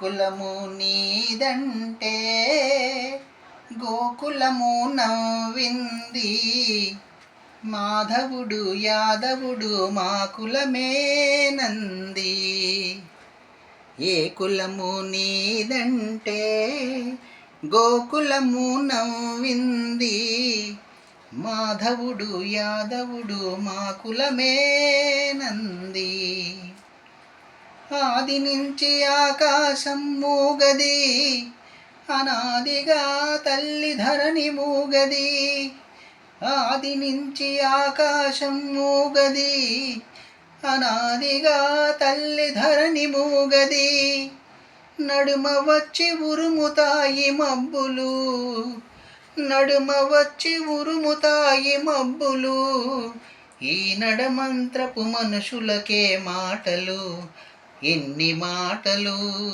కులము నీదంటే గోకులము నవ్వింది. మాధవుడు యాదవుడు మా కులమేనంది. ఏ కులము నీదంటే గోకులము నవ్వింది. మాధవుడు యాదవుడు మా కులమేనంది. ఆది నుంచి ఆకాశం మూగది. అనాదిగా తల్లి ధరణి మూగది. ఆది నుంచి ఆకాశం మూగది. అనాదిగా తల్లి ధరణి మూగది. నడుమ వచ్చి ఉరుముతాయి మబ్బులు. నడుమ వచ్చి ఉరుముతాయి మబ్బులు. ఈ నడమంత్రపు మనుషులకే మాటలు. ఎన్ని మాటలు